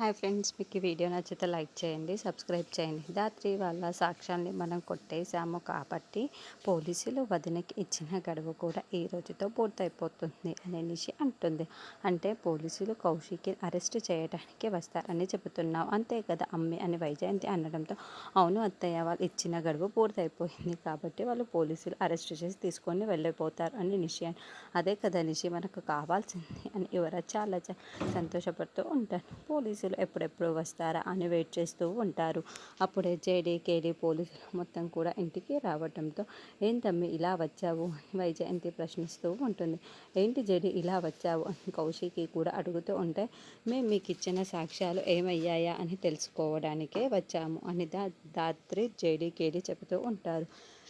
Hi friends మీకు ఈ video నచ్చితే లైక్ చేయండి సబ్స్క్రైబ్ చేయండి. రాత్రి వాళ్ళ సాక్ష్యాన్ని మనం కొట్టేశాము కాబట్టి పోలీసులు వదినకి ఇచ్చిన గడువు కూడా ఈ రోజుతో పూర్తయిపోతుంది అనే నిషి అంటుంది. అంటే పోలీసులు కౌశికి అరెస్ట్ చేయడానికి వస్తారని చెబుతున్నావు. అంతే కదా అమ్మి అని వైజయంతి అనడంతో అవును అత్తయ్య వాళ్ళు ఇచ్చిన గడువు పూర్తయిపోయింది కాబట్టి వాళ్ళు పోలీసులు అరెస్ట్ చేసి తీసుకొని వెళ్ళిపోతారు అని నిషి అని అదే కదా నిషి మనకు కావాల్సింది అని యువరాజ్ చాలా సంతోషపడుతూ ఉంటారు పోలీసులు ఎప్పుడెప్పుడు వస్తారా అని వెయిట్ చేస్తూ ఉంటారు. అప్పుడే జేడీ కేడీ పోలీసులు మొత్తం కూడా ఇంటికి రావడంతో ఏం తమ్మి ఇలా వచ్చావు? వైజయంతి ప్రశ్నిస్తూ ఉంటుంది. ఏంటి జేడీ ఇలా వచ్చావు? అని కౌశికి కూడా అడుగుతూ ఉంటే మేము మీకు ఇచ్చిన సాక్ష్యాలు ఏమయ్యాయా అని తెలుసుకోవడానికే వచ్చాము అని దా దాత్రి జేడీ కేడీ చెబుతూ ఉంటారు.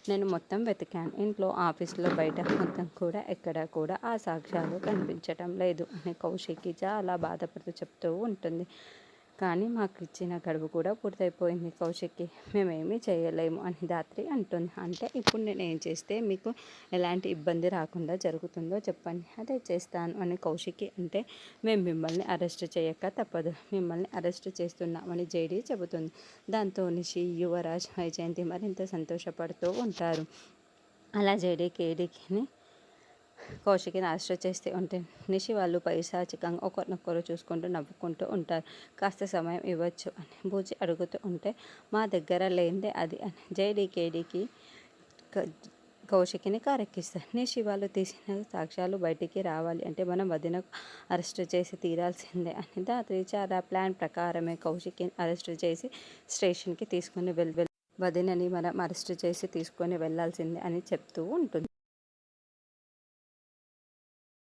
నేను మొత్తం వెతికాను. ఇంట్లో ఆఫీస్లో బయట మొత్తం కూడా ఎక్కడ కూడా ఆ సాక్ష్యాలు కనిపించటం లేదు అని కౌశికి చాలా బాధపడుతూ చెప్తూ ఉంటుంది. కానీ మాకు ఇచ్చిన గడువు కూడా పూర్తయిపోయింది. కౌశిక్కి మేమేమీ చేయలేము అని దాత్రి అంటుంది. అంటే ఇప్పుడు నేను ఏం చేస్తే మీకు ఎలాంటి ఇబ్బంది రాకుండా జరుగుతుందో చెప్పండి. అదే చేస్తాను అని కౌశిక్కి అంటే మేము మిమ్మల్ని అరెస్ట్ చేయక తప్పదు. మిమ్మల్ని అరెస్ట్ చేస్తున్నామని జేడీ చెబుతుంది. దాంతో నిషి యువరాజ్ వైజయంతి మరింత సంతోషపడుతూ ఉంటారు. అలా జేడీ కేడీకిని కౌశికిని అరెస్ట్ చేస్తే ఉంటే నిషి వాళ్ళు పైశాచికంగా ఒకరినొకరు చూసుకుంటూ నవ్వుకుంటూ ఉంటారు. కాస్త సమయం ఇవ్వచ్చు అని బూచి అడుగుతూ ఉంటే మా దగ్గర లేనిదే అది అని జేడీ కౌశికిని కారెక్కిస్తారు. నిషి వాళ్ళు తీసిన సాక్ష్యాలు బయటికి రావాలి అంటే మనం వదినకు అరెస్ట్ చేసి తీరాల్సిందే అని దాత్రి చాలా ప్లాన్ ప్రకారమే కౌశికిని అరెస్ట్ చేసి స్టేషన్కి తీసుకుని వెళ్ వదినని మనం అరెస్ట్ చేసి తీసుకొని వెళ్ళాల్సిందే అని చెప్తూ ఉంటుంది.